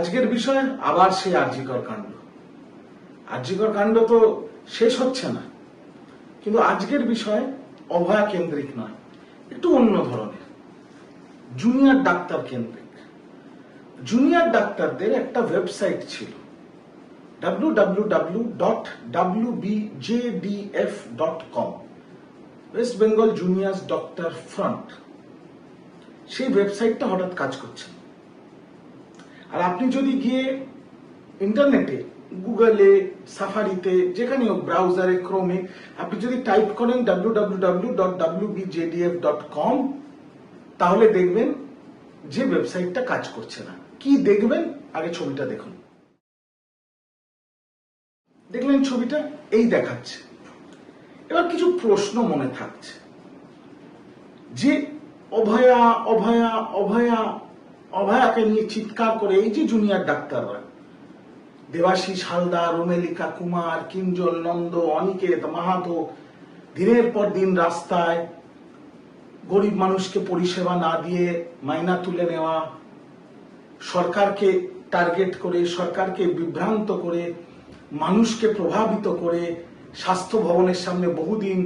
আজকের বিষয় আবার সেই আর্যিকর কাণ্ড। আর্যিকর কাণ্ড তো শেষ হচ্ছে না, কিন্তু আজকের বিষয় অভয়া কেন্দ্রিক নয়, একটু অন্য ধরনের, জুনিয়র ডাক্তার কেন্দ্রিক। জুনিয়র ডাক্তারদের একটা ওয়েবসাইট ছিল, www.wbjdf.com West Bengal juniors doctor front সেই ওয়েবসাইটটা হঠাৎ কাজ করছে না। আর আপনি যদি গিয়ে ইন্টারনেটে, গুগলে, সাফারিতে যেখানে হোক, ব্রাউজারে, ক্রোমে, আপনি যদি টাইপ করেন www.wbjdf.com তাহলে দেখবেন যে ওয়েবসাইটটা কাজ করছে না। কি দেখবেন? আগে ছবিটা দেখুন। দেখলেন ছবিটা? এই দেখাচ্ছে। এবার কিছু প্রশ্ন মনে থাকছে। যে অভয়া অভয়া অভয়া অভয়াকে নিয়ে চিৎকার করে এই যে জুনিয়র ডাক্তাররা। দেবাশিস হালদার রোমেলিকা কুমার, কিঞ্জল নন্দ, অনিকেত, মাহাতো, দিনের পর দিন রাস্তায় গরিব মানুষকে পরিষেবা না দিয়ে মাইনা তুলে নেওয়া, সরকারকে টার্গেট করে, সরকারকে বিভ্রান্ত করে, মানুষকে প্রভাবিত করে, স্বাস্থ্য ভবনের সামনে বহুদিন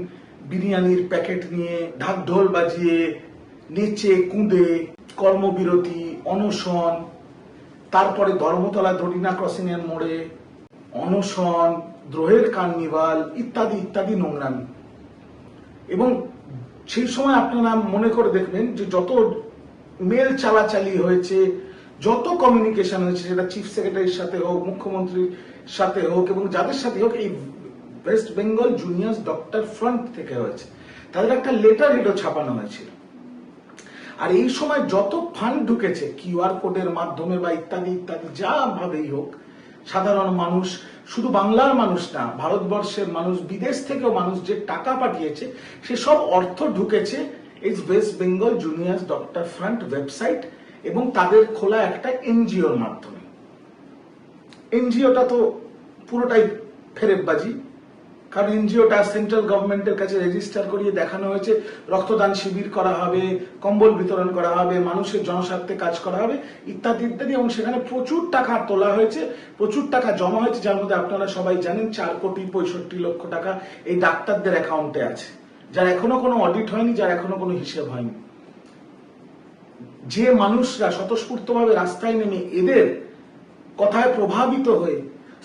বিরিয়ানির প্যাকেট নিয়ে ঢাক ঢোল বাজিয়ে, নেচে, কুঁদে কর্মবিরতি, অনশন, তারপরে ধর্মতলা দরিনা ক্রসিং এর মোড়ে অনশন, দ্রোহের কার্নিভাল ইত্যাদি ইত্যাদি নোংরামি। এবং সেই সময় আপনারা মনে করে দেখবেন যে যত মেল চালাচালি হয়েছে, যত কমিউনিকেশন হয়েছে, সেটা চিফ সেক্রেটারির সাথে হোক, মুখ্যমন্ত্রীর সাথে হোক, এবং যাদের সাথে হোক, এই West Bengal juniors doctor front থেকে হয়েছে। তাদের একটা লেটার হেডও ছাপানো হয়েছিল। আর এই সময় যত ফান্ড ঢুকেছে কিউআর কোডের মাধ্যমে বা ইত্যাদি ইত্যাদি, যা ভাবেই হোক, সাধারণ মানুষ, শুধু বাংলার মানুষ না, ভারতবর্ষের মানুষ, বিদেশ থেকেও মানুষ যে টাকা পাঠিয়েছে সে সব অর্থ ঢুকেছে এই West Bengal juniors doctor front website এবং তাদের খোলা একটা এনজিওর মাধ্যমে। এনজিওটা তো পুরোটাই ফেরেববাজি। কারণ এনজিওটা সেন্ট্রাল গভর্নমেন্টের কাছে রেজিস্টার করিয়ে দেখানো হয়েছে, রক্তদান শিবির করা হবে, কম্বল বিতরণ করা হবে, মানুষের জনস্বার্থে কাজ করা হবে, ইত্যাদি ইত্যাদি, এবং সেখানে প্রচুর টাকা তোলা হয়েছে, প্রচুর টাকা জমা হয়েছে, যার মধ্যে আপনারা সবাই জানেন চার কোটি পঁয়ষট্টি লক্ষ টাকা এই ডাক্তারদের অ্যাকাউন্টে আছে, যার এখনও কোনো অডিট হয়নি, যার এখনও কোনো হিসেব হয়নি। যে মানুষরা স্বতঃস্ফূর্তভাবে রাস্তায় নেমে এদের কথায় প্রভাবিত হয়ে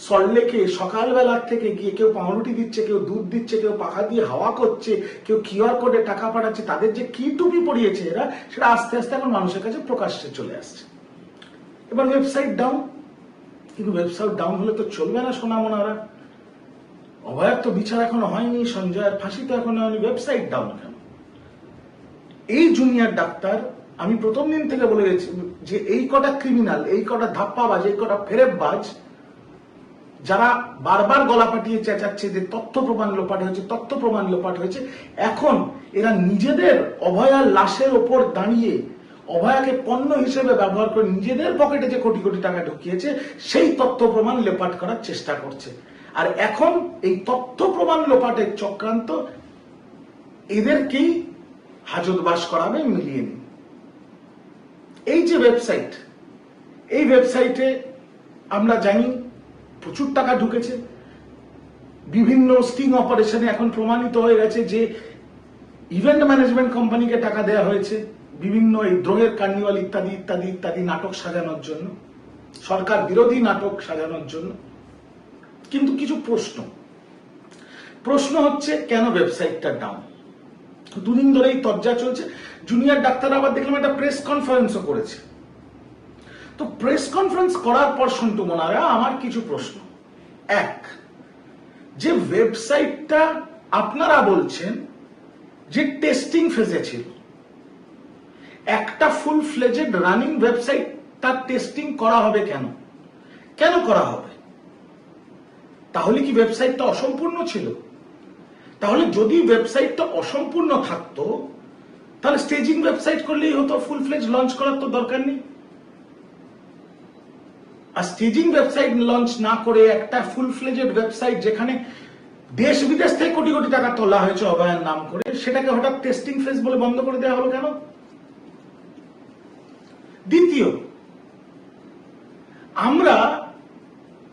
সল্লেকে সকালবেলার থেকে গিয়ে কেউ পাউরুটি দিচ্ছে, কেউ দুধ দিচ্ছে, কেউ পাখা দিয়ে হাওয়া করছে, কেউ কিউআর কোডে টাকা পাঠাচ্ছে, তাদের যে কি টুপি পড়িয়েছে এরা, সেটা আস্তে আস্তে এখন মানুষের কাছে প্রকাশ্যে চলে আসছে। এবার ওয়েবসাইট ডাউন কিন্তু ওয়েবসাইট ডাউন হলে তো চলবে না সোনা মোনারা অভয়ার তো বিচার এখনও হয়নি সঞ্জয়ের ফাঁসি তো এখনও হয়নি ওয়েবসাইট ডাউন কেন? এই জুনিয়র ডাক্তার, আমি প্রথম দিন থেকে বলে গেছি যে এই কটা ক্রিমিনাল এই কটা ধাপ্পাবাজ, এই কটা ফেরেববাজ যারা বারবার গলা পাঠিয়ে চেঁচাচ্ছে যে তথ্য প্রমাণ লোপাট হয়েছে, তথ্য প্রমাণ লোপাট হয়েছে, এখন এরা নিজেদের অভয়ার লাশের ওপর দাঁড়িয়ে অভয়াকে পণ্য হিসেবে ব্যবহার করে নিজেদের পকেটে যে কোটি কোটি টাকা ঢুকিয়েছে, সেই তথ্য প্রমাণ লোপাট করার চেষ্টা করছে। আর এখন এই তথ্য প্রমাণ লোপাটের চক্রান্ত এদেরকেই হাজতবাস করাবে মিলিয়ে নিন এই যে ওয়েবসাইট এই ওয়েবসাইটে আমরা জানি প্রচুর টাকা ঢুকেছে। বিভিন্ন স্টিং অপারেশনে এখন প্রমাণিত হয়ে গেছে যে ইভেন্ট ম্যানেজমেন্ট কোম্পানিকে টাকা দেওয়া হয়েছে, বিভিন্ন এই দ্রোহের কার্নিওয়াল ইত্যাদি ইত্যাদি ইত্যাদি নাটক সাজানোর জন্য, সরকার বিরোধী নাটক সাজানোর জন্য। কিন্তু কিছু প্রশ্ন। প্রশ্ন হচ্ছে, কেন ওয়েবসাইটটা ডাউন দুদিন ধরেই তর্জা চলছে। জুনিয়র ডাক্তার আবার দেখলাম একটা প্রেস কনফারেন্সও করেছে। তো প্রেস কনফারেন্স করার পর সন্টু মোনারা আমার কিছু প্রশ্ন। এক, যে ওয়েবসাইটটা আপনারা বলছেন, যে টেস্টিং ফেজে ছিল, একটা ফুল ফ্লেজেড রানিং ওয়েবসাইট তার টেস্টিং করা হবে কেন? কেন করা হবে? তাহলে কি ওয়েবসাইটটা অসম্পূর্ণ ছিল? তাহলে যদি ওয়েবসাইটটা অসম্পূর্ণ থাকতো, তাহলে স্টেজিং ওয়েবসাইট করলেই হতো ফুল ফ্লেজ লঞ্চ করার তো দরকার নেই। আর স্টেজিং ওয়েবসাইট লঞ্চ না করে একটা ফুল ফ্লেজেড ওয়েবসাইট যেখানে দেশ বিদেশ থেকে কোটি কোটি টাকা তোলা হয়েছে অভয়ার নাম করে, সেটাকে হঠাৎ টেস্টিং ফেজ বলে বন্ধ করে দেওয়া হলো কেন? দ্বিতীয়, আমরা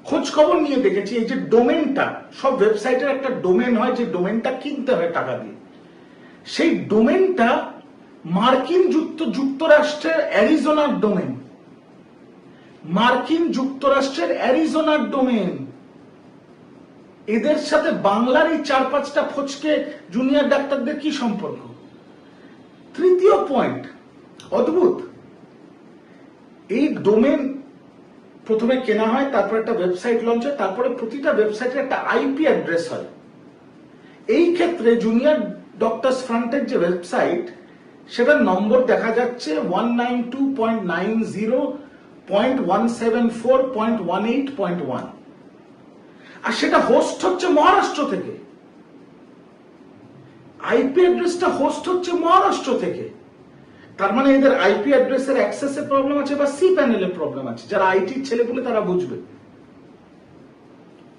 খোঁজ খবর নিয়ে দেখেছি এই যে ডোমেনটা সব ওয়েবসাইটের একটা ডোমেন হয়, যে ডোমেনটা কিনতে হয় টাকা দিয়ে। সেই ডোমেনটা মার্কিন যুক্ত যুক্তরাষ্ট্রের অ্যারিজোনার ডোমেন মার্কিন যুক্তরাষ্ট্রের অ্যারিজোনার ডোমেন। এদের সাথে বাংলার এই চার পাঁচটা ফচকে জুনিয়র ডাক্তারদের কি সম্পর্ক? তৃতীয় পয়েন্ট, অদ্ভুত। এই ডোমেন প্রথমে কেনা হয়, তারপর একটা ওয়েবসাইট লঞ্চ হয়, তারপরে প্রতিটা ওয়েবসাইটের একটা আইপি অ্যাড্রেস হয়। এই ক্ষেত্রে জুনিয়র ডক্টরস ফ্রন্টের যে ওয়েবসাইট সেটার নম্বর দেখা যাচ্ছে one nine two point nine zero point one seven four point one eight point one আর সেটা হোস্ট হচ্ছে মহারাষ্ট্র থেকে। আইপি অ্যাড্রেসটা হোস্ট হচ্ছে মহারাষ্ট্র থেকে। তার মানে এদের আইপি অ্যাড্রেসের অ্যাক্সেসের প্রবলেম আছে বা সি প্যানেলের প্রবলেম আছে। যারা আইটির ছেলে বলে তারা বুঝবে।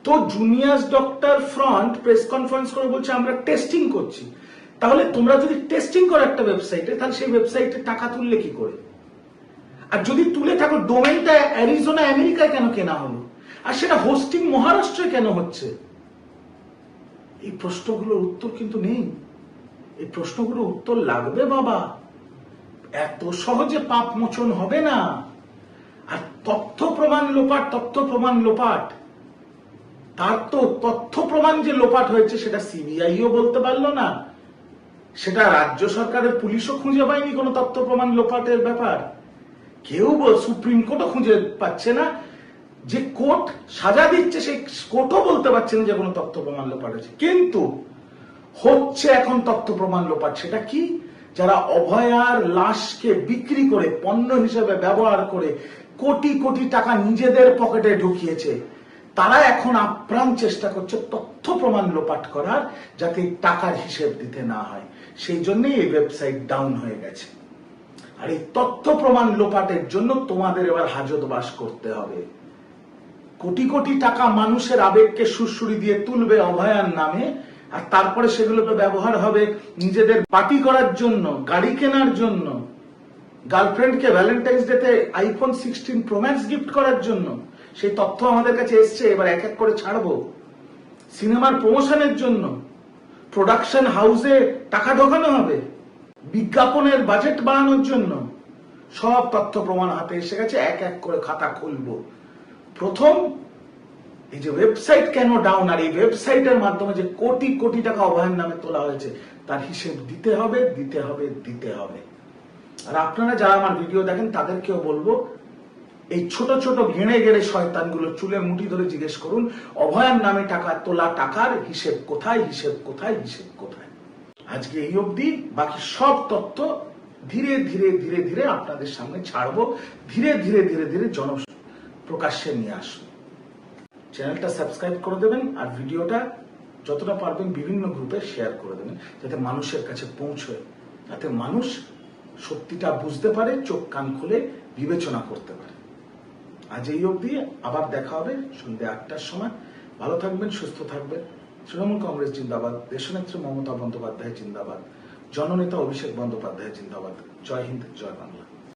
তো juniors doctor front press conference করে বলছে, আমরা টেস্টিং করছি। তাহলে তোমরা যদি টেস্টিং করো একটা ওয়েবসাইটে তাহলে সেই ওয়েবসাইটে টাকা তুললে কি করে? আর যদি তুলে থাকো ডোমেনটা অ্যারিজোনা, আমেরিকায় কেন কেনা হলো? আর সেটা হোস্টিং মহারাষ্ট্রে কেন হচ্ছে? এই প্রশ্নগুলোর উত্তর কিন্তু নেই। এই প্রশ্নগুলোর উত্তর লাগবে বাবা। এত সহজে পাপ মোচন হবে না। আর তথ্য প্রমাণ লোপাট, তথ্য প্রমাণ লোপাট। তার তো তথ্য প্রমাণ যে লোপাট হয়েছে, সেটা সিবিআইও বলতে পারল না। সেটা রাজ্য সরকারের পুলিশও খুঁজে পায়নি কোনো তথ্য প্রমাণ লোপাটের ব্যাপার। কেউ সুপ্রিম কোর্টও খুঁজে পাচ্ছে না। যে কোর্ট সাজা দিচ্ছে, সেই কোর্টও বলতে পারছে না যে কোনো তথ্য প্রমাণ লোপাট হয়েছে। কিন্তু হচ্ছে এখন তথ্য প্রমাণ লোপাট। সেটা কি? যারা অভয়ার লাশকে বিক্রি করে, পণ্য হিসেবে ব্যবহার করে কোটি কোটি টাকা নিজেদের পকেটে ঢুকিয়েছে, তারা এখন আপ্রাণ চেষ্টা করছে তথ্য প্রমাণ লোপাট করার, যাতে টাকার হিসেব দিতে না হয়। সেই জন্যই এই ওয়েবসাইট ডাউন হয়ে গেছে। আর এই তথ্য প্রমাণ লোপাটের জন্য তোমাদের এবার হাজত বাস করতে হবে। কোটি কোটি টাকা মানুষের আবেগকে সুরসুরি দিয়ে তুলবে অভয়ার নামে, আর তারপরে সেগুলোকে ব্যবহার হবে নিজেদের পার্টি করার জন্য, গাড়ি কেনার জন্য, গার্লফ্রেন্ডকে ভ্যালেন্টাইন্স ডেতে আইফোন সিক্সটিন প্রোম্যাক্স গিফট করার জন্য। সেই তথ্য আমাদের কাছে এসছে, এবার এক এক করে ছাড়বো। সিনেমার প্রমোশনের জন্য, প্রোডাকশন হাউসে টাকা ঢোকানো হবে। বিজ্ঞাপনের বাজেট বাড়ানোর জন্য সব তথ্য প্রমাণ হাতে এসে গেছে, এক এক করে খাতা খুলব। প্রথম, এই যে ওয়েবসাইট কেন ডাউন আর এই ওয়েবসাইটের মাধ্যমে যে কোটি কোটি টাকা অভয়ের নামে তোলা হয়েছে, তার হিসেব দিতে হবে দিতে হবে দিতে হবে। আর আপনারা যারা আমার ভিডিও দেখেন, তাদেরকেও বলব, এই ছোট ছোট ঘেড়ে ঘেড়ে শয়তানগুলো চুলে মুঠি ধরে জিজ্ঞেস করুন, অভয়ার নামে টাকা তোলা টাকার হিসেব কোথায় হিসেব কোথায় হিসেব কোথায়? আজকে এই অবধি বাকি সব তথ্য ধীরে ধীরে ধীরে ধীরে আপনাদের সামনে ছাড়বো। ধীরে ধীরে ধীরে ধীরে জন প্রকাশ্যে নিয়ে আসব। চ্যানেলটা সাবস্ক্রাইব করে দেবেন আর ভিডিওটা যতটা পারবেন বিভিন্ন গ্রুপে শেয়ার করে দেবেন, যাতে মানুষের কাছে পৌঁছয় যাতে মানুষ সত্যিটা বুঝতে পারে, চোখ কান খুলে বিবেচনা করতে পারে। আজ এই অবধি আবার দেখা হবে সন্ধ্যে আটটার সময়। ভালো থাকবেন, সুস্থ থাকবেন। তৃণমূল কংগ্রেস জিন্দাবাদ, দেশনেত্রী মমতা বন্দ্যোপাধ্যায় জিন্দাবাদ, জননেতা অভিষেক বন্দ্যোপাধ্যায় জিন্দাবাদ। জয় হিন্দ, জয় বাংলা।